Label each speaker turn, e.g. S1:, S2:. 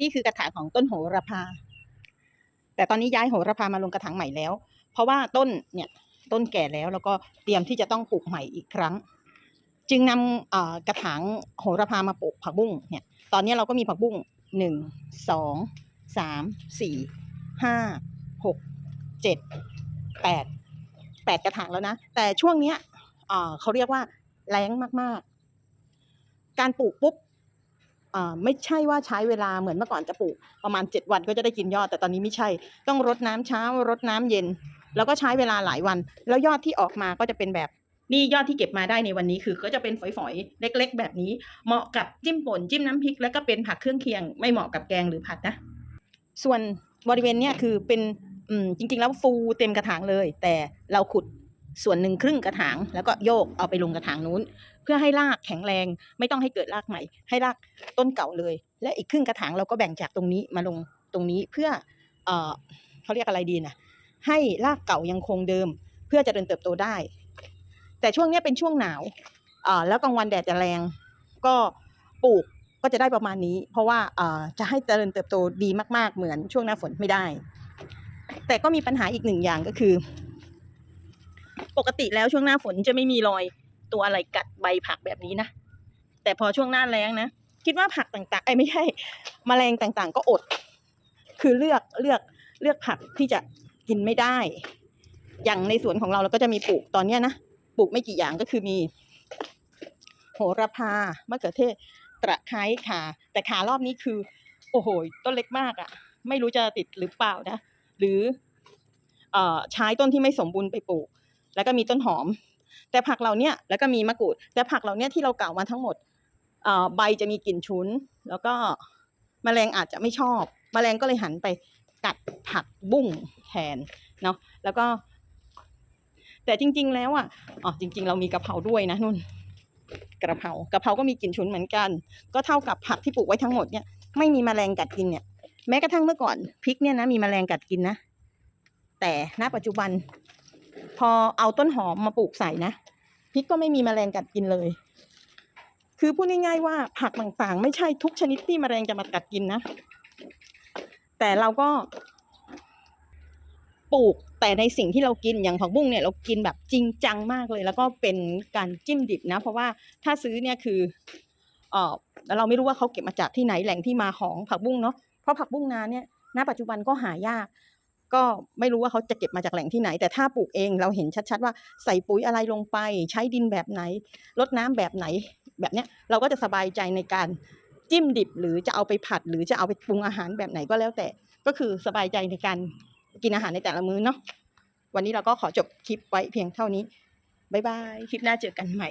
S1: นี่คือกระถางของต้นโหระพา แต่ตอนนี้ย้ายโหระพามาลงกระถางใหม่แล้ว เพราะว่าต้นเนี่ยต้นแก่แล้วแล้วก็เตรียมที่จะต้องปลูกใหม่อีกครั้ง จึงนำกระถางโหระพามาปลูกผักบุ้งเนี่ย ตอนนี้เราก็มีผักบุ้งหนึ่งสองสามสี่ห้าหกเจ็ดแปดแปดกระถางแล้วนะ แต่ช่วงเนี้ยเขาเรียกว่าแรงมากๆ การปลูกปุ๊บ ไม่ใช่ว่าใช้เวลาเหมือนเมื่อก่อนจะปลูกประมาณเจ็ดวันก็จะได้กินยอด แต่ตอนนี้ไม่ใช่ ต้องรดน้ำเช้ารดน้ำเย็น แล้วก็ใช้เวลาหลายวัน แล้วยอดที่ออกมาก็จะเป็นแบบนี่ยอดที่เก็บมาได้ในวันนี้คือก็จะเป็นฝอยๆ เล็ก ๆ แบบนี้ เหมาะกับจิ้มป่นจิ้มน้ำพริก แล้วก็เป็นผักเครื่องเคียง ไม่เหมาะกับแกงหรือผัดนะ ส่วนบริเวณเนี้ยคือเป็นจริงๆแล้วฟูเต็มกระถางเลย แต่เราขุด ส่วนหนึ่งครึ่งกระถาง แล้วก็โยกเอาไปลงกระถางนู้น เพื่อให้รากแข็งแรง ไม่ต้องให้เกิดรากใหม่ ให้รากต้นเก่าเลย และอีกครึ่งกระถางเราก็แบ่งจากตรงนี้มาลงตรงนี้เพื่อเออเขาเรียกอะไรดีนะให้รากเก่ายังคงเดิม เพื่อจะเดินเติบโตได้ แต่ช่วงนี้เป็นช่วงหนาวแล้วกลางวันแดดจะแรง ก็ปลูกก็จะได้ประมาณนี้ เพราะว่าอ่าจะให้เจริญเติบโตดีมาก ๆ เหมือนช่วงหน้าฝนไม่ได้ แต่ก็มีปัญหาอีกหนึ่งอย่างก็คือ ปกติแล้วช่วงหน้าฝนจะไม่มีรอยตัวอะไรกัดใบผักแบบนี้นะ แต่พอช่วงหน้าแล้งนะ คิดว่าผักต่างๆไอ้ไม่ใช่แมลงต่างๆ ก็อด คือเลือกเลือกเลือกผักที่จะกินไม่ได้ อย่างในสวนของเราเราก็จะมีปลูกตอนเนี้ยนะปลูกไม่กี่อย่างก็คือมี โหระพามะเขือเทศตะไคร้ข่าแต่ขารอบนี้คือ โอ้โหต้นเล็กมากอะ่ะ ไม่รู้จะติดหรือเปล่านะ หรือเอ่อใช้ต้นที่ไม่สมบูรณ์ไปปลูก แล้วก็มีต้นหอม แต่ผักเราเนี่ยแล้วก็มีมะกรูด แต่ผักเราเนี่ยที่เรากล่าวมาทั้งหมดใบจะมีกลิ่นฉุน แล้วก็แมลงอาจจะไม่ชอบแมลงก็เลยหันไปกัดผักบุ้งแทนเนาะแล้วก็ แต่จริง ๆ แล้วอะอ๋อจริง ๆ เรามีกะเพราด้วยนะนุ่นกระเพรากระเพราก็มีกลิ่นฉุนเหมือนกัน ก็เท่ากับผักที่ปลูกไว้ทั้งหมดเนี่ยไม่มีแมลงกัดกินเนี่ยแม้กระทั่งเมื่อก่อนพริกเนี่ยนะมีแมลงกัดกินนะแต่ณปัจจุบัน พอเอาต้นหอมมาปลูกใส่นะพริกก็ไม่มีแมลงกัดกินเลย คือพูดง่ายๆว่าผักต่างๆ ไม่ใช่ทุกชนิดที่แมลงจะมากัดกินนะ แต่เราก็ปลูกแต่ในสิ่งที่เรากินอย่างผักบุ้งเนี่ยเรากินแบบจริงจังมากเลย แล้วก็เป็นการจิ้มดิบนะ เพราะว่าถ้าซื้อเนี่ยคือเออเราไม่รู้ว่าเขาเก็บมาจากที่ไหนแหล่งที่มาของผักบุ้งเนาะเพราะผักบุ้งนาเนี่ยณปัจจุบันก็หายาก ก็ไม่รู้ว่าเขาจะเก็บมาจากแหล่งที่ไหน แต่ถ้าปลูกเองเราเห็นชัดๆว่าใส่ปุ๋ยอะไรลงไป ใช้ดินแบบไหนรดน้ำแบบไหน แบบเนี้ยเราก็จะสบายใจในการจิ้มดิบหรือจะเอาไปผัด หรือจะเอาไปปรุงอาหารแบบไหนก็แล้วแต่ก็คือสบายใจในการกินอาหารในแต่ละมื้อเนาะวันนี้เราก็ขอจบคลิปไว้เพียงเท่านี้บ๊ายบายคลิปหน้าเจอกันใหม่